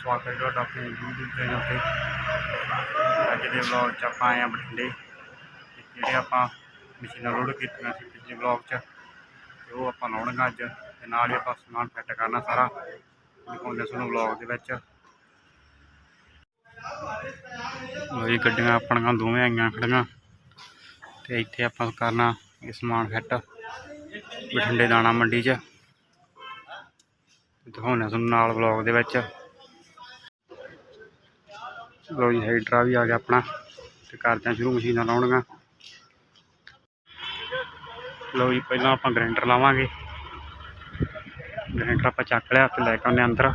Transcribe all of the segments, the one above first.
ਸਵਾਗਤ ਹੈ ਤੁਹਾਡਾ ਆਪਣੇ YouTube ਚੈਨਲ ਤੇ। ਅੱਜ ਦੇ ਵਲੌਗ 'ਚ ਆਪਾਂ ਆਏ ਆ ਬਠਿੰਡੇ। ਤੇ ਜਿਹੜੇ ਆਪਾਂ ਮਸ਼ੀਨਾਂ ਲੋਡ ਕੀਤੀਆਂ ਸੀ ਪਿਛਲੇ ਵਲੌਗ 'ਚ, ਤੇ ਉਹ ਆਪਾਂ ਲਾਉਣਗੇ ਅੱਜ। ਤੇ ਨਾਲ ਹੀ ਆਪਾਂ ਸਮਾਨ ਫਿੱਟ ਕਰਨਾ ਸਾਰਾ। ਦਿਖਾਉਂਦੇ ਤੁਹਾਨੂੰ ਵਲੌਗ ਦੇ ਵਿੱਚ। ਲਓ ਗੱਡੀਆਂ ਆਪਣੀਆਂ ਦੋਵੇਂ ਆਈਆਂ ਖੜੀਆਂ। ਤੇ ਇੱਥੇ ਆਪਾਂ ਕਰਨਾ ਇਹ ਸਮਾਨ ਫਿੱਟ ਬਠਿੰਡੇ ਦਾਣਾ ਮੰਡੀ 'ਚ। ਦਿਖਾਉਂਦੇ ਹਾਂ ਤੁਹਾਨੂੰ ਨਾਲ ਵਲੌਗ ਦੇ ਵਿੱਚ। ਲੋ ਜੀ ਹਾਈਡਰਾ ਵੀ ਆ ਗਿਆ ਆਪਣਾ ਤੇ ਕਰਦੇ ਹਾਂ ਸ਼ੁਰੂ ਮਸ਼ੀਨਾਂ ਲਾਉਣੀਆਂ। ਲੋ ਜੀ, ਪਹਿਲਾਂ ਆਪਾਂ ਗ੍ਰਾਈਂਡਰ ਲਾਵਾਂਗੇ। ਗ੍ਰਾਈਂਡਰ ਆਪਾਂ ਚੱਕ ਲਿਆ ਤੇ ਲੈ ਕੇ ਆਉਂਦੇ ਅੰਦਰ।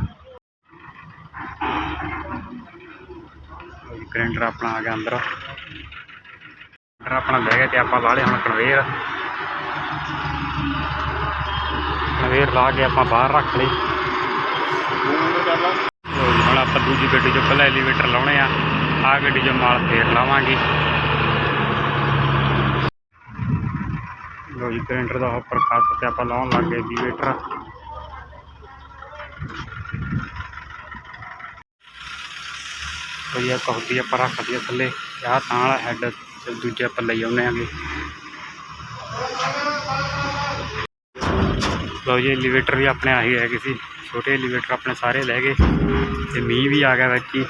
ਲਓ ਆਪਣਾ ਆ ਗਿਆ ਅੰਦਰ। ਗ੍ਰਾਈਂਡਰ ਆਪਣਾ ਲੈ ਗਏ ਤੇ ਆਪਾਂ ਲਾ ਲਿਆ ਹੁਣ ਕਨਵੇਅਰ ਕਨਵੇਅਰ ਲਾ ਕੇ ਆਪਾਂ ਬਾਹਰ ਰੱਖ ਲਈ। ਹੁਣ ਆਪਾਂ ਦੂਜੀ ਗੱਡੀ ਚੋਂ ਪਹਿਲਾਂ ਐਲੀਵੇਟਰ ਲਾਉਣੇ ਆ। ਆਹ ਗੱਡੀ ਚੋਂ ਮਾਲ ਫੇਰ ਲਾਵਾਂਗੇ। ਲੋ ਜੀ ਗ੍ਰਾਈਂਡਰ ਦਾ ਉੱਪਰ ਕੱਟ ਤੇ ਆਪਾਂ ਲਾਉਣ ਲੱਗ ਗਏ ਐਲੀਵੇਟਰ ਕੋਈ ਆ ਕਹਦੀ ਆਪਾਂ ਰੱਖ ਦਈਏ ਥੱਲੇ। ਆਹ ਤਾਂ ਵਾਲਾ ਹੈਡ ਦੂਜੇ ਆਪਾਂ ਲਈ ਆਉਨੇ ਆਂਗੇ। ਲਓ ਜੀ ਐਲੀਵੇਟਰ ਵੀ ਆਪਣੇ ਆਹੀ ਹੈਗੇ ਸੀ। ਛੋਟੇ ਐਲੀਵੇਟਰ ਆਪਣੇ ਸਾਰੇ ਲੈ ਗਏ। ਤੇ ਮੀਂਹ ਵੀ ਆ ਗਿਆ ਵਿੱਚ ਹੀ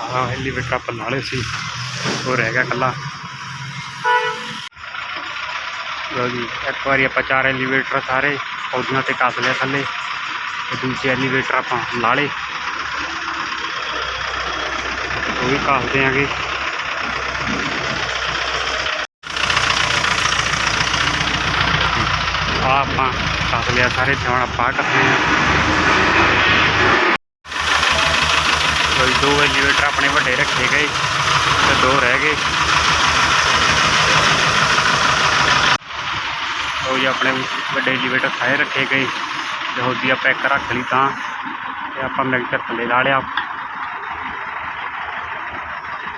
ਆਹ ਐਲੀਵੇਟਰ ਆਪਾਂ ਨਾਲੇ ਸੀ, ਉਹ ਰਹਿ ਗਿਆ ਇਕੱਲਾ। ਲਓ ਜੀ, ਇੱਕ ਵਾਰੀ ਆਪਾਂ ਚਾਰ ਐਲੀਵੇਟਰ ਸਾਰੇ, ਪੌਦੀਆਂ ਤੇ ਕੱਸ ਲਿਆ ਥੱਲੇ, ਤੇ ਦੂਜੇ ਐਲੀਵੇਟਰ ਆਪਾਂ ਲਾ ਲਏ ਵੀ ਕੱਸਦੇ ਆਂਗੇ ਆ ਆਪਾਂ ਕੱਸ ਲਿਆ ਸਾਰੇ, ਤੇ ਹੁਣ ਆਪਾਂ ਕੱਸਦੇ ਆਂ। ਕੋਈ ਦੋ ਐਲੀਵੇਟਰ ਆਪਣੇ ਵੱਡੇ ਰੱਖੇ ਗਏ, ਤੇ ਦੋ ਰਹਿ ਗਏ। ਉਹ ਜੀ, ਆਪਣੇ ਵੱਡੇ ਐਲੀਵੇਟਰ ਸਾਰੇ ਰੱਖੇ ਗਏ, ਤੇ ਹੋਦੀ ਆਪਾਂ ਇੱਕ ਰੱਖ ਲਈ ਤਾਂ, ਤੇ ਆਪਾਂ ਮਿਕਸਚਰ ਥੱਲੇ ਲਾ ਲਿਆ।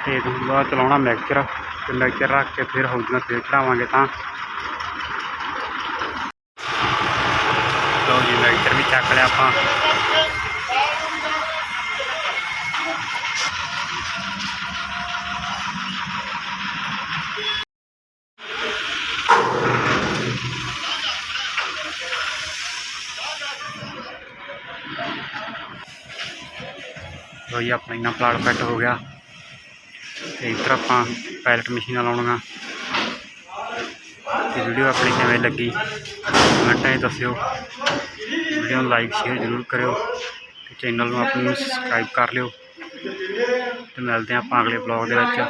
ਤੇ ਇਸ ਬਾਅਦ ਚਲਾਉਣਾ ਮਿਕਸਚਰ ਤੇ ਮਿਕਸਚਰ ਰੱਖ ਕੇ ਫਿਰ ਹੌਦੀਆਂ ਫੇਰ ਚੜਾਵਾਂਗੇ ਤਾਂ। ਲਓ ਜੀ ਮਿਕਸਚਰ ਵੀ ਚੱਕ ਲਿਆ ਆਪਾਂ। ਲਓ ਜੀ, ਆਪਣਾ ਇੰਨਾ ਪਲਾਟ ਫਿੱਟ ਹੋ ਗਿਆ। ਤੇ ਇੱਧਰ ਆਪਾਂ ਪੈਲਟ ਮਸ਼ੀਨਾਂ ਲਾਉਣੀਆਂ। ਤੇ ਵੀਡੀਓ ਆਪਣੀ ਕਿਵੇਂ ਲੱਗੀ ਕਮੈਂਟਾਂ 'ਚ ਦੱਸਿਓ। ਵੀਡੀਓ ਨੂੰ ਲਾਈਕ ਸ਼ੇਅਰ ਜ਼ਰੂਰ ਕਰਿਓ ਤੇ ਚੈਨਲ ਨੂੰ ਆਪਣੇ ਨੂੰ ਸਬਸਕ੍ਰਾਈਬ ਕਰ ਲਿਓ। ਤੇ ਮਿਲਦੇ ਹਾਂ ਆਪਾਂ ਅਗਲੇ ਬਲੌਗ ਦੇ ਵਿੱਚ।